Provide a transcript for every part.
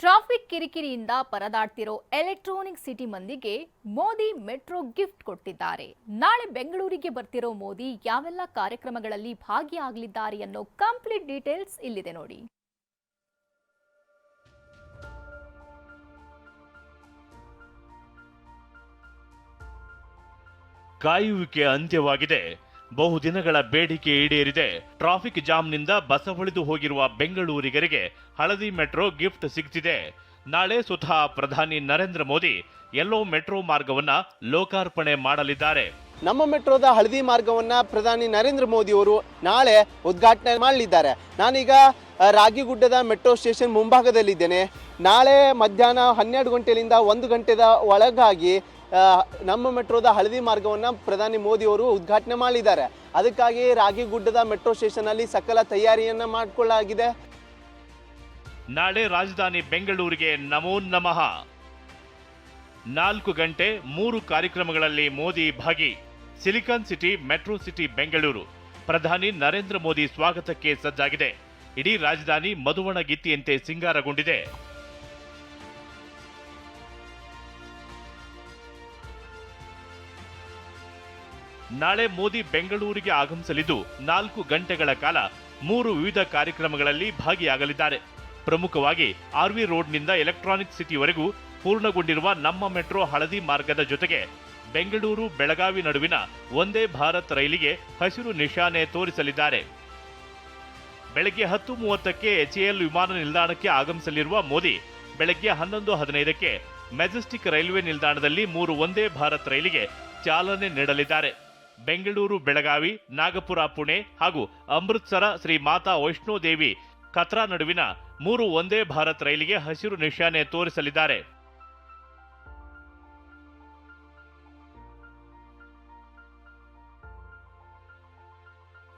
Traffic ಕಿರಿಕಿರಿಯಿಂದ ಪರದಾಡ್ತಿರೋ electronic city ಮಂದಿಗೆ ಮೋದಿ ಮೆಟ್ರೋ ಗಿಫ್ಟ್ ಕೊಟ್ಟಿದ್ದಾರೆ ನಾಳೆ ಬೆಂಗಳೂರಿಗೆ ಬರ್ತಿರೋ ಮೋದಿ ಯಾವೆಲ್ಲ ಕಾರ್ಯಕ್ರಮಗಳಲ್ಲಿ ಭಾಗಿಯಾಗಲಿದ್ದಾರೆ ಅನ್ನೋ ಕಂಪ್ಲೀಟ್ ಡೀಟೇಲ್ಸ್ ಇಲ್ಲಿದೆ ನೋಡಿ. ಕಾಯುವಿಕೆ ಅಂತ್ಯವಾಗಿದೆ. ಬಹುದಿನಗಳ ಬೇಡಿಕೆ ಈಡೇರಿದೆ. ಟ್ರಾಫಿಕ್ ಜಾಮ್ನಿಂದ ಬಸವಳಿದು ಹೋಗಿರುವ ಬೆಂಗಳೂರಿಗರಿಗೆ ಹಳದಿ ಮೆಟ್ರೋ ಗಿಫ್ಟ್ ಸಿಗ್ತಿದೆ. ನಾಳೆ ಸ್ವತಃ ಪ್ರಧಾನಿ ನರೇಂದ್ರ ಮೋದಿ ಎಲ್ಲೋ ಮೆಟ್ರೋ ಮಾರ್ಗವನ್ನ ಲೋಕಾರ್ಪಣೆ ಮಾಡಲಿದ್ದಾರೆ. ನಮ್ಮ ಮೆಟ್ರೋದ ಹಳದಿ ಮಾರ್ಗವನ್ನ ಪ್ರಧಾನಿ ನರೇಂದ್ರ ಮೋದಿ ಅವರು ನಾಳೆ ಉದ್ಘಾಟನೆ ಮಾಡಲಿದ್ದಾರೆ. ನಾನೀಗ ರಾಗಿಗುಡ್ಡದ ಮೆಟ್ರೋ ಸ್ಟೇಷನ್ ಮುಂಭಾಗದಲ್ಲಿದ್ದೇನೆ. ನಾಳೆ ಮಧ್ಯಾಹ್ನ ಹನ್ನೆರಡು ಗಂಟೆಯಿಂದ ಒಂದು ಗಂಟೆದ ಒಳಗಾಗಿ ನಮ್ಮ ಮೆಟ್ರೋದ ಹಳದಿ ಮಾರ್ಗವನ್ನ ಪ್ರಧಾನಿ ಮೋದಿ ಅವರು ಉದ್ಘಾಟನೆ ಮಾಡಿದ್ದಾರೆ. ಅದಕ್ಕಾಗಿ ರಾಗಿಗುಡ್ಡದ ಮೆಟ್ರೋ ಸ್ಟೇಷನ್ ಅಲ್ಲಿ ಸಕಲ ತಯಾರಿಯನ್ನ ಮಾಡಿಕೊಳ್ಳಲಾಗಿದೆ. ನಾಳೆ ರಾಜಧಾನಿ ಬೆಂಗಳೂರಿಗೆ ನಮೋ ನಮಃ. ನಾಲ್ಕು ಗಂಟೆ ಮೂರು ಕಾರ್ಯಕ್ರಮಗಳಲ್ಲಿ ಮೋದಿ ಭಾಗಿ. Silicon city, metro city, Bengaluru. ಪ್ರಧಾನಿ ನರೇಂದ್ರ ಮೋದಿ ಸ್ವಾಗತಕ್ಕೆ ಸಜ್ಜಾಗಿದೆ. ಇಡೀ ರಾಜಧಾನಿ ಮಧುವಣ ಗಿತ್ತಿಯಂತೆ ಸಿಂಗಾರಗೊಂಡಿದೆ. ನಾಳೆ ಮೋದಿ ಬೆಂಗಳೂರಿಗೆ ಆಗಮಿಸಲಿದ್ದು ನಾಲ್ಕು ಗಂಟೆಗಳ ಕಾಲ ಮೂರು ವಿವಿಧ ಕಾರ್ಯಕ್ರಮಗಳಲ್ಲಿ ಭಾಗಿಯಾಗಲಿದ್ದಾರೆ. ಪ್ರಮುಖವಾಗಿ ಆರ್ವಿ ರೋಡ್ನಿಂದ ಎಲೆಕ್ಟ್ರಾನಿಕ್ ಸಿಟಿವರೆಗೂ ಪೂರ್ಣಗೊಂಡಿರುವ ನಮ್ಮ ಮೆಟ್ರೋ ಹಳದಿ ಮಾರ್ಗದ ಜೊತೆಗೆ ಬೆಂಗಳೂರು ಬೆಳಗಾವಿ ನಡುವಿನ ಒಂದೇ ಭಾರತ್ ರೈಲಿಗೆ ಹಸಿರು ನಿಶಾನೆ ತೋರಿಸಲಿದ್ದಾರೆ. ಬೆಳಗ್ಗೆ ಹತ್ತು ಮೂವತ್ತಕ್ಕೆ ಎಚ್ಎಎಲ್ ವಿಮಾನ ನಿಲ್ದಾಣಕ್ಕೆ ಆಗಮಿಸಲಿರುವ ಮೋದಿ ಬೆಳಗ್ಗೆ ಹನ್ನೊಂದು ಹದಿನೈದಕ್ಕೆ ಮೆಜೆಸ್ಟಿಕ್ ರೈಲ್ವೆ ನಿಲ್ದಾಣದಲ್ಲಿ ಮೂರು ಒಂದೇ ಭಾರತ್ ರೈಲಿಗೆ ಚಾಲನೆ ನೀಡಲಿದ್ದಾರೆ. ಬೆಂಗಳೂರು, ಬೆಳಗಾವಿ, ನಾಗಪುರ, ಪುಣೆ ಹಾಗೂ ಅಮೃತ್ಸರ ಶ್ರೀ ಮಾತಾ ವೈಷ್ಣೋದೇವಿ ಕತ್ರಾ ನಡುವಿನ ಮೂರು ಒಂದೇ ಭಾರತ್ ರೈಲಿಗೆ ಹಸಿರು ನಿಶಾನೆ ತೋರಿಸಲಿದ್ದಾರೆ.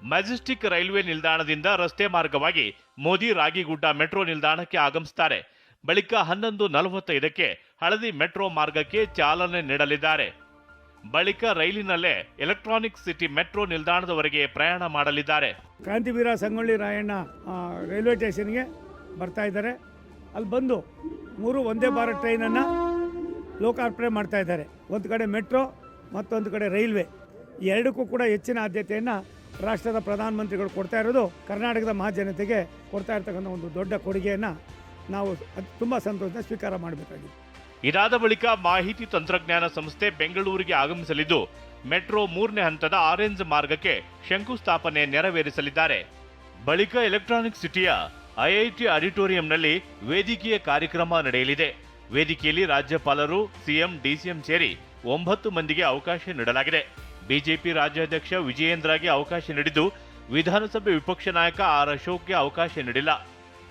ಮ್ಯಾಜೆಸ್ಟಿಕ್ ರೈಲ್ವೆ ನಿಲ್ದಾಣದಿಂದ ರಸ್ತೆ ಮಾರ್ಗವಾಗಿ ಮೋದಿ ರಾಗಿಗುಡ್ಡ ಮೆಟ್ರೋ ನಿಲ್ದಾಣಕ್ಕೆ ಆಗಮಿಸುತ್ತಾರೆ ಬಳಿಕ ಹನ್ನೊಂದು ನಲವತ್ತೈದಕ್ಕೆ ಹಳದಿ ಮೆಟ್ರೋ ಮಾರ್ಗಕ್ಕೆ ಚಾಲನೆ ನೀಡಲಿದ್ದಾರೆ. ಬಳಿಕ ರೈಲಿನಲ್ಲೇ ಎಲೆಕ್ಟ್ರಾನಿಕ್ ಸಿಟಿ ಮೆಟ್ರೋ ನಿಲ್ದಾಣದವರೆಗೆ ಪ್ರಯಾಣ ಮಾಡಲಿದ್ದಾರೆ. ಕ್ರಾಂತಿವೀರ ಸಂಗೊಳ್ಳಿ ರಾಯಣ್ಣ ರೈಲ್ವೆ ಸ್ಟೇಷನ್ಗೆ ಬರ್ತಾ ಇದ್ದಾರೆ. ಅಲ್ಲಿ ಬಂದು ಮೂರು ಒಂದೇ ಭಾರತ್ ಟ್ರೈನನ್ನು ಲೋಕಾರ್ಪಣೆ ಮಾಡ್ತಾ ಇದ್ದಾರೆ. ಒಂದು ಕಡೆ ಮೆಟ್ರೋ, ಮತ್ತೊಂದು ಕಡೆ ರೈಲ್ವೆ. ಎರಡಕ್ಕೂ ಕೂಡ ಹೆಚ್ಚಿನ ಆದ್ಯತೆಯನ್ನು ರಾಷ್ಟ್ರದ ಪ್ರಧಾನಮಂತ್ರಿಗಳು ಕೊಡ್ತಾ ಇರೋದು ಕರ್ನಾಟಕದ ಮಹಾಜನತೆಗೆ ಕೊಡ್ತಾ ಇರ್ತಕ್ಕಂಥ ಒಂದು ದೊಡ್ಡ ಕೊಡುಗೆಯನ್ನು ನಾವು ತುಂಬ ಸಂತೋಷದ ಸ್ವೀಕಾರ ಮಾಡಬೇಕಾಗಿದೆ. ಇದಾದ ಬಳಿಕ ಮಾಹಿತಿ ತಂತ್ರಜ್ಞಾನ ಸಂಸ್ಥೆ ಬೆಂಗಳೂರಿಗೆ ಆಗಮಿಸಲಿದ್ದು, ಮೆಟ್ರೋ ಮೂರನೇ ಹಂತದ ಆರೆಂಜ್ ಮಾರ್ಗಕ್ಕೆ ಶಂಕುಸ್ಥಾಪನೆ ನೆರವೇರಿಸಲಿದ್ದಾರೆ. ಬಳಿಕ ಎಲೆಕ್ಟ್ರಾನಿಕ್ ಸಿಟಿಯ ಐಐಟಿ ಆಡಿಟೋರಿಯಂನಲ್ಲಿ ವೇದಿಕೆಯ ಕಾರ್ಯಕ್ರಮ ನಡೆಯಲಿದೆ. ವೇದಿಕೆಯಲ್ಲಿ ರಾಜ್ಯಪಾಲರು, ಸಿಎಂ, ಡಿಸಿಎಂ ಸೇರಿ ಒಂಬತ್ತು ಮಂದಿಗೆ ಅವಕಾಶ ನೀಡಲಾಗಿದೆ. ಬಿಜೆಪಿ ರಾಜ್ಯಾಧ್ಯಕ್ಷ ವಿಜಯೇಂದ್ರಗೆ ಅವಕಾಶ ನೀಡಿದ್ದು, ವಿಧಾನಸಭೆ ವಿಪಕ್ಷ ನಾಯಕ ಆರ್ ಅಶೋಕ್ಗೆ ಅವಕಾಶ ನೀಡಿಲ್ಲ.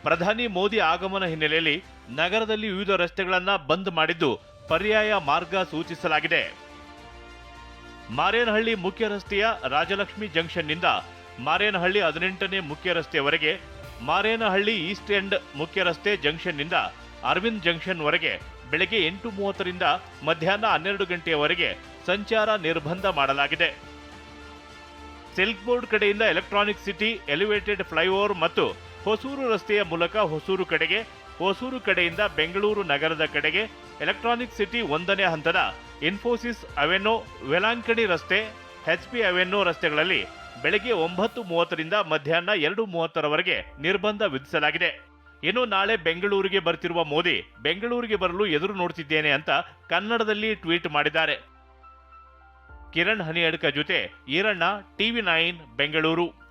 ಪ್ರಧಾನಿ ಮೋದಿ ಆಗಮನ ಹಿನ್ನೆಲೆಯಲ್ಲಿ ನಗರದಲ್ಲಿ ವಿವಿಧ ರಸ್ತೆಗಳನ್ನು ಬಂದ್ ಮಾಡಿದ್ದು ಪರ್ಯಾಯ ಮಾರ್ಗ ಸೂಚಿಸಲಾಗಿದೆ. ಮಾರೇನಹಳ್ಳಿ ಮುಖ್ಯ ರಸ್ತೆಯ ರಾಜಲಕ್ಷ್ಮಿ ಜಂಕ್ಷನ್ನಿಂದ ಮಾರೇನಹಳ್ಳಿ ಹದಿನೆಂಟನೇ ಮುಖ್ಯ ರಸ್ತೆಯವರೆಗೆ, ಮಾರೇನಹಳ್ಳಿ ಈಸ್ಟ್ ಎಂಡ್ ಮುಖ್ಯ ರಸ್ತೆ ಜಂಕ್ಷನ್ನಿಂದ ಅರವಿಂದ್ ಜಂಕ್ಷನ್ವರೆಗೆ ಬೆಳಗ್ಗೆ ಎಂಟು ಮೂವತ್ತರಿಂದ ಮಧ್ಯಾಹ್ನ ಹನ್ನೆರಡು ಗಂಟೆಯವರೆಗೆ ಸಂಚಾರ ನಿರ್ಬಂಧ ಮಾಡಲಾಗಿದೆ. ಸಿಲ್ಕ್ ಬೋರ್ಡ್ ಕಡೆಯಿಂದ ಎಲೆಕ್ಟ್ರಾನಿಕ್ ಸಿಟಿ, ಎಲಿವೇಟೆಡ್ ಫ್ಲೈಓವರ್ ಮತ್ತು ಹೊಸೂರು ರಸ್ತೆಯ ಮೂಲಕ ಹೊಸೂರು ಕಡೆಗೆ, ಹೊಸೂರು ಕಡೆಯಿಂದ ಬೆಂಗಳೂರು ನಗರದ ಕಡೆಗೆ, ಎಲೆಕ್ಟ್ರಾನಿಕ್ ಸಿಟಿ ಒಂದನೇ ಹಂತದ ಇನ್ಫೋಸಿಸ್ ಅವೆನೋ ವೆಲಾಂಕಣಿ ರಸ್ತೆ ಎಚ್ಪಿ ಅವೆನೋ ರಸ್ತೆಗಳಲ್ಲಿ ಬೆಳಗ್ಗೆ ಒಂಬತ್ತು ಮೂವತ್ತರಿಂದ ಮಧ್ಯಾಹ್ನ ಎರಡು ಮೂವತ್ತರವರೆಗೆ ನಿರ್ಬಂಧ ವಿಧಿಸಲಾಗಿದೆ. ಇನ್ನು ನಾಳೆ ಬೆಂಗಳೂರಿಗೆ ಬರ್ತಿರುವ ಮೋದಿ, ಬೆಂಗಳೂರಿಗೆ ಬರಲು ಎದುರು ನೋಡ್ತಿದ್ದೇನೆ ಅಂತ ಕನ್ನಡದಲ್ಲಿ ಟ್ವೀಟ್ ಮಾಡಿದ್ದಾರೆ. ಕಿರಣ್ ಹನಿಯಡ್ಕ ಜೊತೆ ಈರಣ್ಣ, ಟಿವಿ ನೈನ್, ಬೆಂಗಳೂರು.